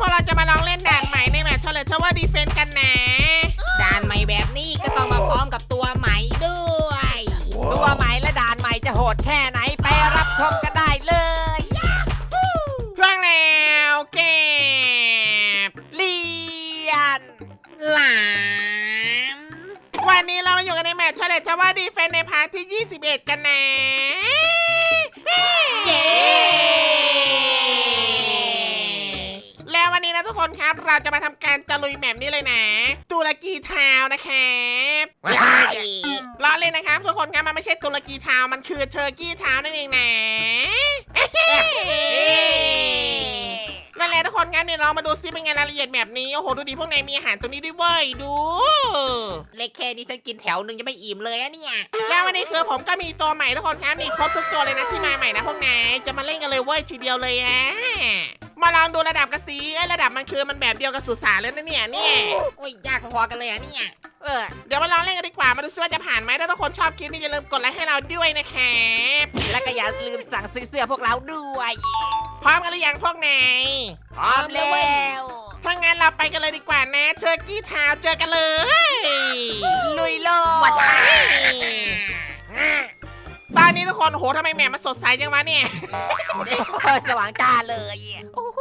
พวกเราจะมาลองเล่นด่านใหม่ในแมปเฉลยทว่าดีเฟนกันนะด่านใหม่แบบนี้ก็ต้องมาพร้อมกับตัวใหม่ด้วย ตัวใหม่และด่านใหม่จะโหดแค่ไหนไปรับชมกันได้เลยเพื่องแล้วเก็บเลียนหลามวันนี้เรามาอยู่กันในแมปเฉลยทว่าดีเฟนในพาร์ทที่ 21 กันนะ เราจะมาทำการตะลุยแมปนี้เลยนะตุรกีทาวน์นะครับว้ายล้อเล่นนะครับ ทุกคนครับมันไม่ใช่ตุรกีทาวน์มันคือเทอร์กี้ทาวน์นั่นเองนะนั่นแหละทุกคนครับเนี่ยเรามาดูซิเป็นไงรายละเอียดแบบนี้โอ้โหดูดิพวกนายมีอาหารตัวนี้ด้วยเว้ยดูเล็กแค่นี้ฉันกินแถวหนึ่งจะไม่อิ่มเลยอะเนี่ยแล้ววันนี้คือผมก็มีตัวใหม่ทุกคนครับนี่ครบทุกตัวเลยนะที่มาใหม่นะพวกนายจะมาเล่นกันเลยเว้ยทีเดียวเลยฮะ มาลองดูระดับกันสิไอ้ยระดับมันคือมันแบบเดียวกับสุสานเลยนะเนี่ยเนี่ยโอ้ยยากพอๆกันเลยอะเนี่ย เออเดี๋ยวมาลองเล่นกันดีกว่ามาดูซิว่าจะผ่านไหมถ้าทุกคนชอบคลิปนี้อย่าลืมกดไลค์ให้เราด้วยนะครับและก็อย่าลืมสั่งซื้อเสื้อพวกเราด้วยพร้อมกันหรือยังพวกนายพร้อมแล้วถ้างั้นเราไปกันเลยดีกว่านะเชอร์กี้ทาวน์เจอกันเลยลุยโลดว่าจ้าตอนนี้ทุกคนโหทำไมแหม่มันสดใสจังวะเนี่ยโอ้ยสว่างจ้าเลย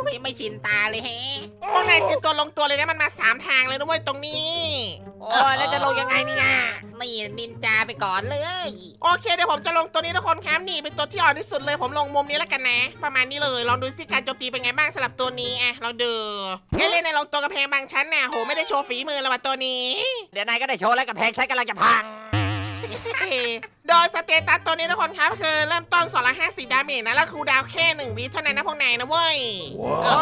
โอ้ยไม่ชินตาเลยแฮะพวกนายติดตัวลงตัวเลยนะมันมาสามทางเลยนะเว้ยตรงนี้ โอ้ยแล้วจะลงยังไงเนี่ยนี่นินจาไปก่อนเลยโอเคเดี๋ยวผมจะลงตัวนี้ทุกคนครับนี่เป็นตัวที่อ่อนที่สุดเลยผมลงมุมนี้แล้วกันนะ ประมาณนี้เลยลองดูสิการโจมตีเป็นไงบ้างสำหรับตัวนี้อะลองดูเอ้ยเล่นในลงตัวกระเพงบางชั้นน่ะโหไม่ได้โชว์ฝีมือเลยว่ะตัวนี้ เดี๋ยวนายก็ได้โชว์แล้วกับแพงใช้กำลังจะพัง โดยสเตตัสตัวนี้ทุกคนครับคือเริ่มต้น250 ดาเมจนะ แล้วคูลดาวน์แค่1วิเท่านั้นนะพวกนายนะเว้ยโอ้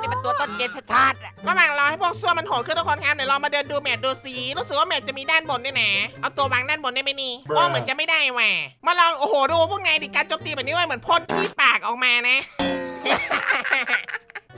นี่มันตัวต้นเกมชัดๆอะระหว่างรอให้พวกซ่วมมันโหดขึ้นทุกคนครับเดี๋ยวเรามาเดินดูแมปดูสีรู้สึกว่าแมปจะมีด้านบนด้วยนะ เอาตัววางด้านบนได้ไหมนี่โอ้เหมือนจะไม่ได้แหวะมาลองโอ้โหดูพวกไงดิการโจมตีแบบนี้เว้ยเหมือนพ่นที่ปากออกมานะ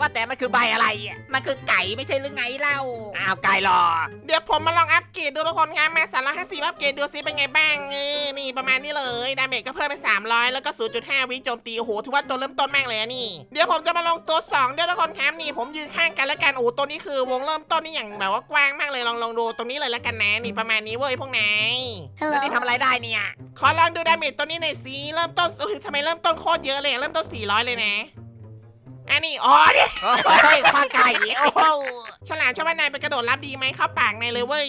ว่าแต่มันคือใบอะไรอะมันคือไก่ไม่ใช่หรือไงเล่า อ้าวไกลรอ เดี๋ยวผมมาลองอัปเกรดดูทุกคนครับมาสามร้อยห้าสิบอัปเกรดดูซิเป็นไงบ้างเออนี่ประมาณนี้เลยดาเมจก็เพิ่มไป300แล้วก็0.5วิโจมตีโอ้โหถือว่าตัวเริ่มต้นมากเลยอะนี่ เดี๋ยวผมจะมาลองตัว2ด้วยทุกคนครับนี่ผมยืนข้างกันแล้วกันโอ้โหตัวนี้คือวงเริ่มต้นนี่อย่างแบบว่ากว้างมากเลยลองลองดูตรงนี้เลยแล้วกันนะนี่ประมาณนี้เว้ยพวกนายแล้วนี่ทำอะไรได้เนี่ยขอลองดูดาเมจตัวนี้หน่อยสิเริ่มต้นเอ้ยทำไมเริ่มต้นโคตรเยอะเลยเริ่มต้น400เลยนะ อันนี้อ๋อเนี่ยโอ้ยควางไก่ โอ้โหฉลามชอบว่านายไปกระโดดรับดีไหมเข้าปากนายเลยเว้ย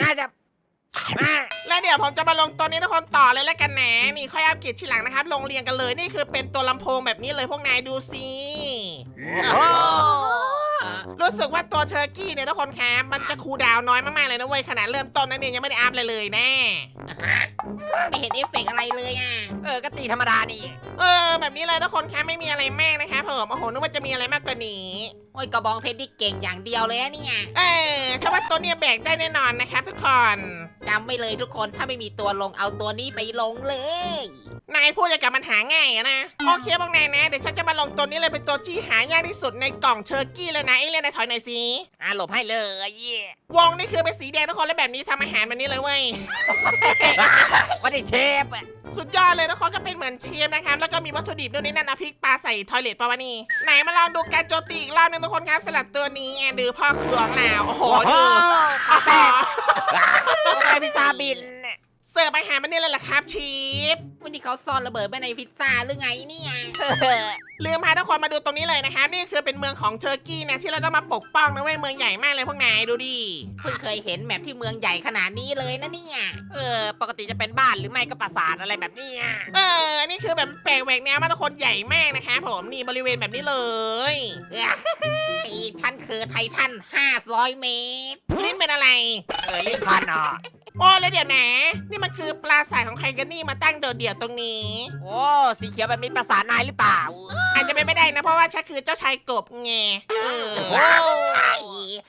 น่าจะมาแล้วเดี๋ยวผมจะมาลงตัวนี้ทุกคนต่อเลยแล้วกันนะนี่ค่อยอัปเกรดทีหลังนะครับลงเรียงกันเลยนี่คือเป็นตัวลำโพงแบบนี้เลยพวกนายดูสิโอ้ รู้สึกว่าตัวเทอร์กี้เนี่ยทุกคนครับมันจะคูลดาวน์น้อยมากๆเลยนะเว้ยขนาดเริ่มต้นนั้นเนี่ยยังไม่ได้อัพเลยเลยแน่ไม่เห็นเอฟเฟกต์อะไรเลยอะ เออก็ตีธรรมดานี่เออ แบบนี้เลยทุกคนครับไม่มีอะไรมากนะครับผมโอ้โหนึกว่าจะมีอะไรมากกว่านี้ โอ้ยกระบองเพชรที่เก่งอย่างเดียวเลยอะเนี่ยเออใช่ว่าตัวเนี้ยแบกได้แน่นอนนะครับทุกคนจำไว้เลยทุกคนถ้าไม่มีตัวลงเอาตัวนี้ไปลงเลย นายพูดจะกับมันหาง่ายอะนะโอเคพวกนายนะเดี๋ยวฉันจะมาลงตัวนี้เลยเป็นตัวที่หายากที่สุดในกล่องเทอร์กี้เลยนะไอ้เล่นในถอยหน่อยสิอะหลบให้เลยวงนี่คือเป็นสีแดงทุกคนและแบบนี้ทำอาหารแบบนี้เลยเว้ย ว่าได้เชฟอะสุดยอดเลยทุกคนก็เป็นเหมือนเชฟนะครับ แล้วก็มีวัตถุดิบด้วยนี่นั่นนะพริกปลาใส่ทอยเลทปะวะนี่ไหนมาลองดูการโจมตีอีกรอบหนึงทุกคนครับสลับตัวนี้อะดูพ่อครัวของเราโอ้โหโอ้โหดูปลาแป้งโอ้โหพิซซ่าบิน เสิร์ฟอาหารมันนี่เลยล่ะครับเชฟวันนี้เขาซ่อนระเบิดไว้ในพิซซ่าหรือไงเนี่ยลืมพาทุกคนมาดูตรงนี้เลยนะครับนี่คือเป็นเมืองของเทอร์กี้นะที่เราต้องมาปกป้องนะเว้ยเมืองใหญ่มากเลยพวกนายดูดิเพิ่งเคยเห็นแมปที่เมืองใหญ่ขนาดนี้เลยนะเนี่ยเออ ปกติจะเป็นบ้านหรือไม่ก็ปราสาทอะไรแบบเนี้ยเอออันนี่คือแบบแปลกแหวกแนวมากทุกคนใหญ่มากนะครับผมนี่บริเวณแบบนี้เลยไอ้ฉันคือไททัน500 เมตรลิ้นเป็นอะไร เออรีบพันอะ โอ้แล้วเดี๋ยวนะ นี่มันคือปลาสายของใครกันนี่มาตั้งโดดเดี่ยวตรงนี้ โอ้สีเขียวแบบนี้ปราสาทนายหรือเปล่า อาจจะเป็นไม่ได้นะเพราะว่าฉันคือเจ้าชายกบไงเออโอ้ไอ้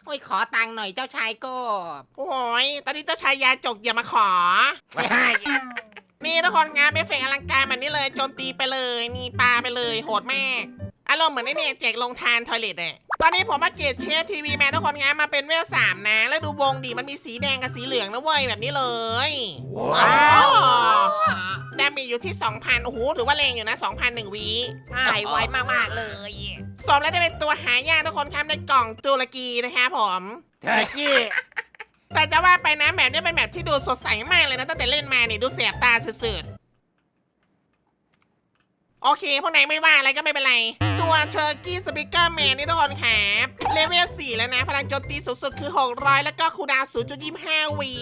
โอ้ยขอตังค์หน่อยเจ้าชายกบโอ้ยตอนนี้เจ้าชายยาจกอย่ามาขอ ไม่ให้นี่ทุกคนงานเอฟเฟกต์อลังการแบบนี้เลยโจมตีไปเลยนี่ปลาไปเลยโหดมากอารมณ์เหมือนไอ้เนี่ยแจกลงทานทอยเลทอะ ตอนนี้ผมมาเกตเชฟทีวีแมนทุกคนครับมาเป็นเวลสามนะ แล้วดูวงดิมันมีสีแดงกับสีเหลืองนะเว้ยแบบนี้เลยว้าวดาเมจอยู่ที่ 2,000 โอ้โหถือว่าแรงอยู่นะ 2,000หนึ่งวิใช่ไวมาก ๆ เลยสมแล้วได้เป็นตัวหายากทุกคนครับในกล่องตุรกีนะครับผมเธอกี้แต่จะว่าไปนะแมปเนี้เป็นแมปที่ดูสดใสมากเลยนะตั้งแต่เล่นมาเนี่ยดูแสบตาสุดๆ โอเค พวกนายไม่ว่าอะไรก็ไม่เป็นไร ตัวเชอร์กี้สปิเกอร์แมนนี่ทุกคนครับเลเวล 4 แล้วนะ พลังโจมตีสูงสุดคือ 600 แล้วก็คูลดาวน์0.25วิ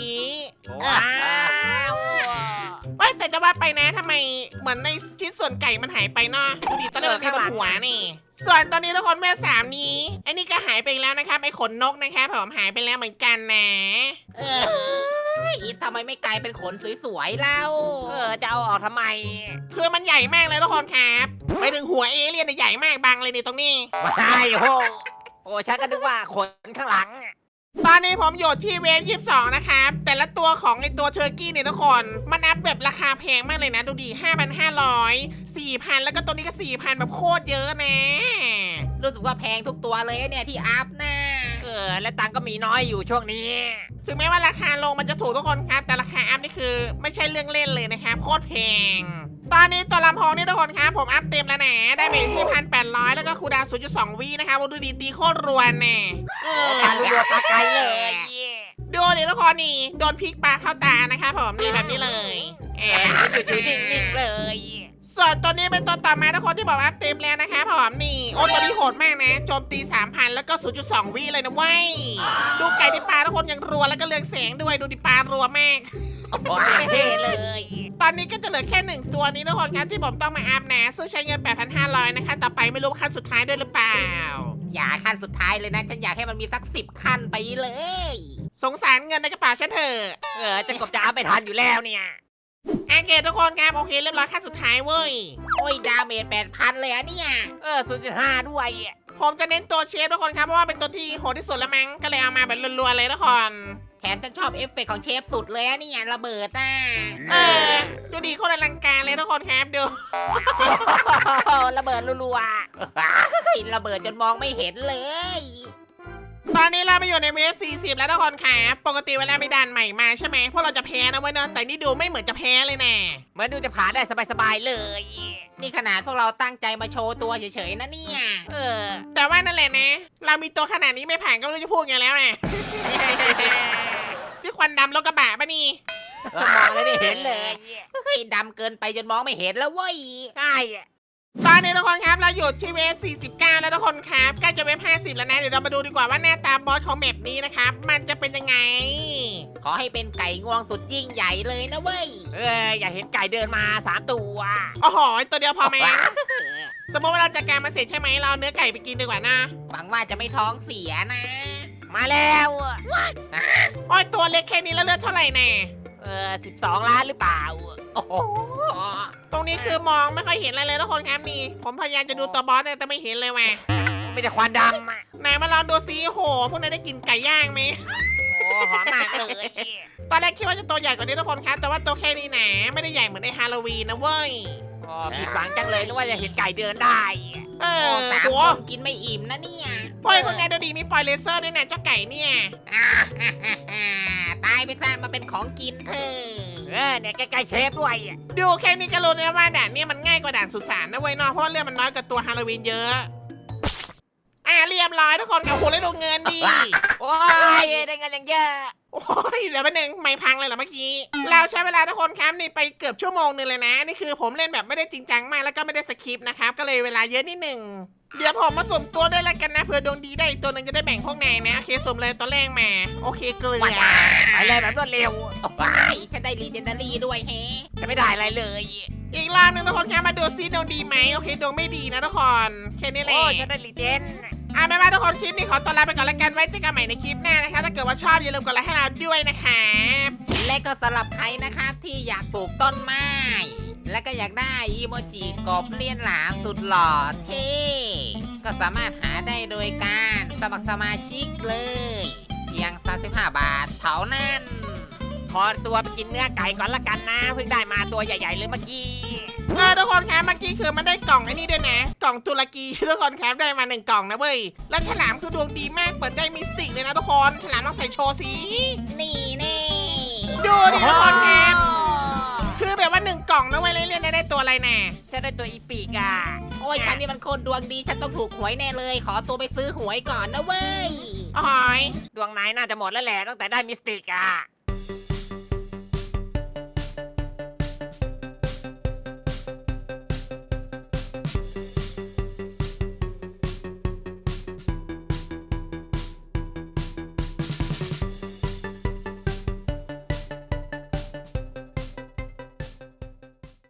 ว้าวเว้ยแต่จะว่าไปนะทำไมเหมือนในชิ้นส่วนไก่มันหายไปเนาะดูดิตอนแรกมันมีบนหัวนี่ ส่วนตอนนี้ทุกคนเวลสามนี้ไอ้นี่ก็หายไปอีกแล้วนะครับไอ้ขนนกนะครับผมหายไปแล้วเหมือนกันนะ เออ ทำไมไม่กลายเป็นขนสวยๆเล่าเออจะเอาออกทำไม คือมันใหญ่มากเลยทุกคนครับไปถึงหัวเอเลี่ยนเนี่ยใหญ่มากบังเลยนี่ตรงนี้ว้ายโอ้โหโอ้ฉันก็นึกว่าขนข้างหลัง ตอนนี้ผมอยู่ที่เวฟยี่สองนะครับ แต่ละตัวของไอตัวเทอร์กี้เนี่ยทุกคน มันอัพแบบราคาแพงมากเลยนะ ดูดี 5,500 4,000 แล้วก็ตัวนี้ก็ 4,000 แบบโคตรเยอะนะ รู้สึกว่าแพงทุกตัวเลยเนี่ยที่อัพน่ะเออและตังค์ก็มีน้อยอยู่ช่วงนี้ ถึงแม้ว่าราคาลงมันจะถูกทุกคนครับ แต่ราคาอัพนี่คือไม่ใช่เรื่องเล่นเลยนะครับโคตรแพง ตอนนี้ตัวลำโพงนี่ทุกคนครับ ผมอัพเต็มแล้วนะ ได้ไปที่พันแปดร้อยแล้วก็คูลดาวน์0.2วินะครับดูดีตีโคตรรวนแน่เออการรัวปลาไกลเลยดูดิทุกคนนี่โดนพริกปลาเข้าตานะครับผมนี่แบบนี้เลยแอเออบอยู่ๆนิ่งๆเลย ส่วนตัวนี้เป็นตัวต่อมาทุกคนที่บอกว่าเต็มแล้วนะครับผมนี่โอ้ตัวนี้โหดมากนะโจมตี 3,000 แล้วก็ 0.2 วิเลยนะเว้ยดูไก่ดิปลาทุกคนยังรัวแล้วก็เลืองแสงด้วยดูดิปลารัวมากโอ้ยเท่เลย ตอนนี้ก็จะเหลือแค่หนึ่งตัวนี้ทุกคนครับที่ผมต้องมาอัพนะ ซึ่งใช้เงิน 8,500 นะคะ ต่อไปไม่รู้ว่าขั้นสุดท้ายด้วยหรือเปล่า อย่าขั้นสุดท้ายเลยนะ ฉันอยากให้มันมีสักสิบขั้นไปเลย สงสารเงินในกระเป๋าฉันเถอะ เออจะกบจะเอาไปทันอยู่แล้วเนี่ย โอเคทุกคนครับโอเคเรียบร้อยขั้นสุดท้ายเว้ย โอ้ยดาเมจแปดพันเลยอะเนี่ยเออ0.5ด้วยผมจะเน้นตัวเชฟทุกคนครับเพราะว่าเป็นตัวที่โหดที่สุดแล้วมั้งก็เลยเอามาแบบรัวๆเลยทุกคนแถมฉันชอบเอฟเฟกต์ของเชฟสุดเลยอะเนี่ยระเบิดน่ะเออดูดีโคตรอลังการเลยทุกคนครับดูระเบิดรัวเฮ้ยระเบิดจนมองไม่เห็นเลย ตอนนี้เราไปอยู่ในเวฟ 40 แล้วทุกคนครับปกติเวลามีด่านใหม่มาใช่ไหมพวกเราจะแพ้นะเว้ยเนอะแต่นี่ดูไม่เหมือนจะแพ้เลยนะๆเหมือนดูจะผ่านได้สบายๆเลย นี่ขนาดพวกเราตั้งใจมาโชว์ตัวเฉยๆนะเนี่ย เออ แต่ว่านั่นแหละนะ เรามีตัวขนาดนี้ไม่ผ่านก็ไม่รู้จะพูดไงแล้วนะพี่ควันดำรถกระบะปะนี่มองแล้วไม่เห็นเลย เฮ้ยดำเกินไปจนมองไม่เห็นแล้วเว้ย ใช่ ตอนนี้ทุกคนครับเราอยู่ที่เวฟ 49 แล้วทุกคนครับใกล้จะเวฟ 50 แล้วนะ เดี๋ยวเรามาดูดีกว่าว่าหน้าตาบอสของแมปนี้นะครับ มันจะเป็นยังไง ขอให้เป็นไก่งวงสุดยิ่งใหญ่เลยนะเว้ย เอออยากเห็นไก่เดินมาสามตัวโอ้โหตัวเดียวพอไหมสมมติว่าเราจัดการมาเสร็จใช่ไหมเราเอาเนื้อไก่ไปกินดีกว่านะ หวังว่าจะไม่ท้องเสียนะ มาแล้วโอ้ยตัวเล็กแค่นี้แล้วเลือดเท่าไหร่แน่ เออ12ล้านหรือเปล่า โอ้โหต รงนี้คือมองไม่ค่อยเห็นอะไรเลยทุกคนครับนี่ ผมพยายามจะดูตัวบอสเนี่ยแต่ไม่เห็นเลยว่ะไม่แต่ควันดำอะไหนมาลองดูซิโห พวกนายได้กินไก่ย่างไหม โอ้หอมมากเลยตอนแรกคิดว่าจะตัวใหญ่กว่านี้ทุกคนครับ แต่ว่าตัวแค่นี้นะไม่ได้ใหญ่เหมือนในฮาโลวีนนะเว้ย โอ้ผิดหวังจังเลยนึกว่าจะเห็นไก่เดินได้เอโอ้อสามโหัวคนกินไม่อิ่มนะเนี่ยโอ้ยพวกนายดูดีมีปล่อยเลเซอร์ด้วยนะเจ้าไก่เนี่ย อ่าฮ่าฮ่าฮ่าตายไปซะมาเป็นของกินเธอะ เออเนี่ยใกล้ๆเชฟด้วยดูแค่นี้ก็รู้นะว่าด่านเนี้มันง่ายกว่าด่านสุสานนะเว้ยเนาะเพราะว่าเรื่องมันน้อยกว่าตัวฮาโลวีนเยอะ อะเรียบร้อยทุกคนกับโหแล้วดูเงินดีโอ้ยได้เงินอย่างเยอะโอ้ยเดี๋ยวแป๊บนึงไม่พังเลยเหรอเมื่อกี้ เราใช้เวลาทุกคนครับนี่ไปเกือบชั่วโมงหนึงเลยนะ นี่คือผมเล่นแบบไม่ได้จริงจังมากแล้วก็ไม่ได้สคริปต์นะครับ ก็เลยเวลาเยอะนิดหนึ่งเดี๋ยวผมมาสุ่มตัวด้วยแล้วกันนะเผื่อดวงดีได้อีกตัวหนึ่งจะได้แบ่งพวกนายนะโอเคสุ่มเลยตัวแรกมา โอเคเกลือไปเลยแบบรวดเร็วว้ายฉันได้รีเจนดารี่ด้วยแฮะจะไม่ได้อะไรเลย อีกรอบหนึงทุกคนครับมาดูซิดวงดีไหมโอเคดวงไม่ดีนะทุกคนแค่นี้แหละโอ้ยฉันได้รีเจน อะไม่ว่าทุกคนคลิปนี้ขอตัวลาไปก่อนแล้วกันไว้เจอกันใหม่ในคลิปหน้านะคะถ้าเกิดว่าชอบอย่าลืมกดไลค์ให้เราด้วยนะครับและก็สำหรับใครนะครับที่อยากปลูกต้นไม้ และก็อยากได้อีโมจิกบเลียนหลามสุดหล่อเท่ก็สามารถหาได้โดยการสมัครสมาชิกเลย เพียง 35 บาทเท่านั้น ขอตัวไปกินเนื้อไก่ก่อนละกันนะ เพิ่งได้มาตัวใหญ่ ๆ เลยเมื่อกี้ เออทุกคนครับเมื่อกี้คือมันได้กล่องไอ้นี่ด้วยนะ กล่องตุรกีทุกคนครับได้มาหนึ่งกล่องนะเว้ยแล้วฉลามคือดวงดีมากเปิดได้มิสติกเลยนะทุกคนฉลามต้องใส่โชว์สินี่แน่ดูดิทุกคนครับ คือแบบว่าหนึ่งกล่องนะเว้ยเล่นๆได้ได้ตัวอะไรแน่ฉันได้ตัวอีปีกอะโอ้ยฉันนี่มันโคตรดวงดีฉันต้องถูกหวยแน่เลย ขอตัวไปซื้อหวยก่อนนะเว้ยอ๋อย ดวงนายน่าจะหมดแล้วแหละตั้งแต่ได้มิสติกอะ